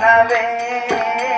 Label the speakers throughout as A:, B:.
A: Have a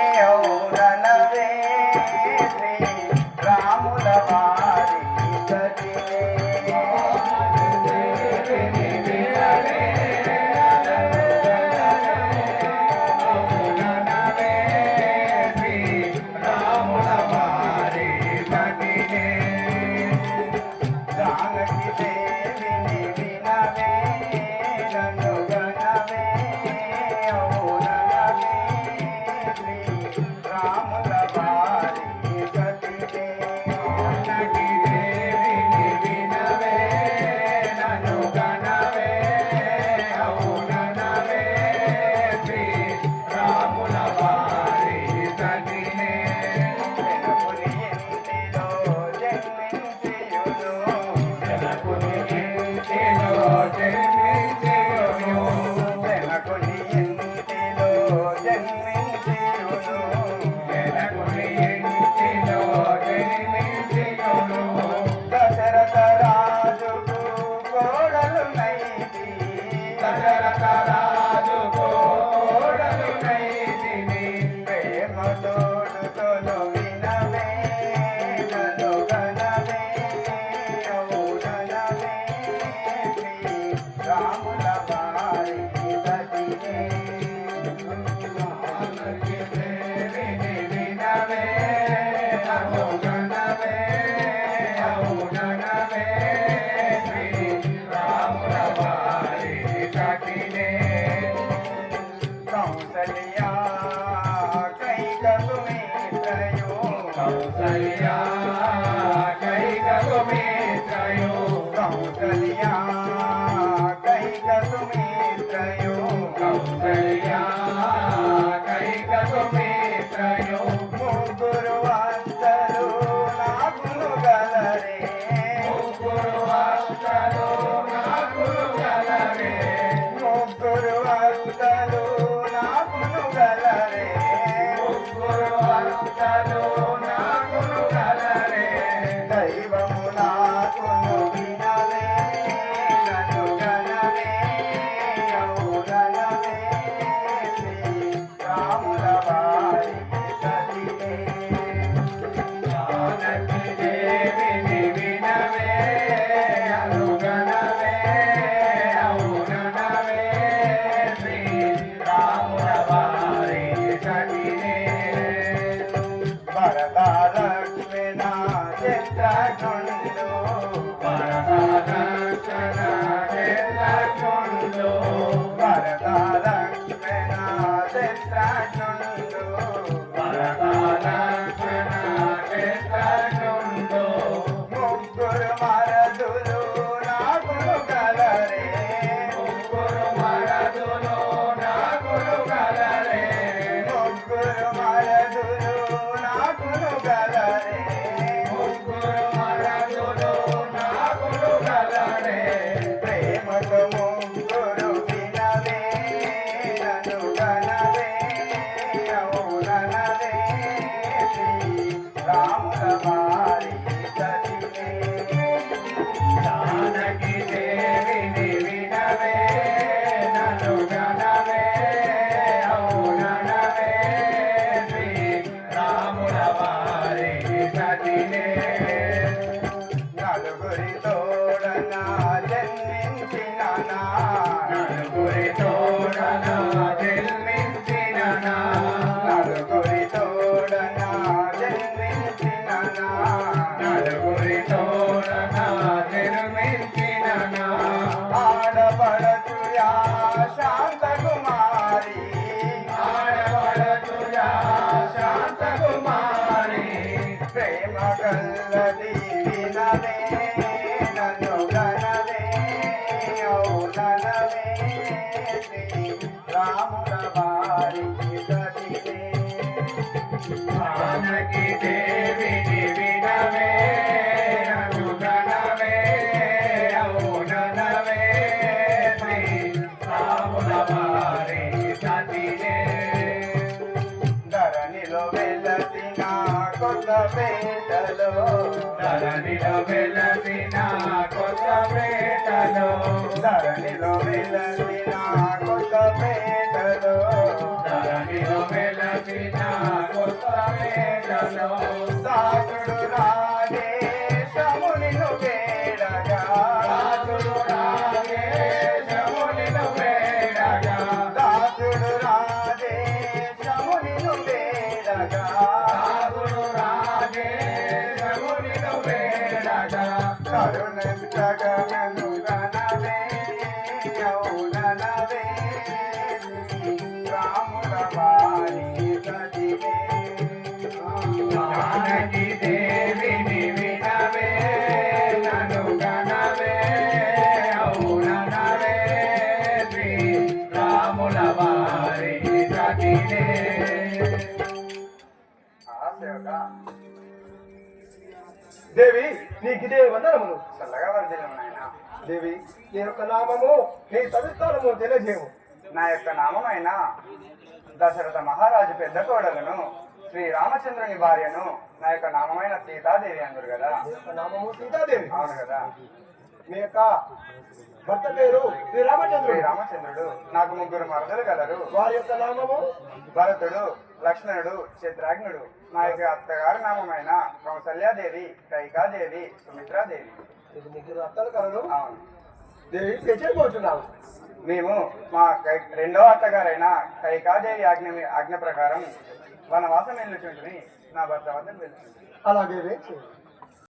A: शांत कुमारी प्रेम कल्ल देवी नवे భావనకి దేవిని వినవే అనుగణవే ఔనవే సాముల వారి సతినే ధరణిలో వెలసిన కొత్త పేటలో
B: ధరణిలో వెలసిన కొత్త పేటలో
A: ధరణిలో వెలసిన రాగే
B: జమునిను వేడగా
A: కరుణంతగనను గణవే
C: దేవి నీకు ఇదే వందనములు.
A: చల్లగా వర్ధిల్లు నాయన
C: దేవి నీ యొక్క నామము నీ సవిస్తారము తెలియజేయము
A: నా యొక్క నామమైన దశరథ మహారాజు పెద్ద కోడలను శ్రీ రామచంద్రుని భార్యను నా యొక్క నామమైన సీతాదేవి అందరు కదా.
C: నామము సీతాదేవి.
A: అవును కదా.
C: మీ యొక్క భర్త పేరు శ్రీ రామచంద్రుడు
A: రామచంద్రుడు నాకు ముగ్గురు మరదలు గలరు.
C: వారి యొక్క నామము?
A: భరతుడు. లక్ష్మణుడు చిత్రాగ్నుడు నా యొక్క అత్తగారి నామమైన కౌసల్యాదేవి కైకాదేవి సుమిత్రాదేవి.
C: ఇది అత్తలు కలరు
A: అవును.
C: దేవి
A: మేము మా కై- రెండో అత్తగారైన కైకాదేవి ఆజ్ఞ ఆజ్ఞ ప్రకారం వనవాసం వెళ్ళుచుంటుని నా భర్త వెళ్తుంది.
C: అలాగే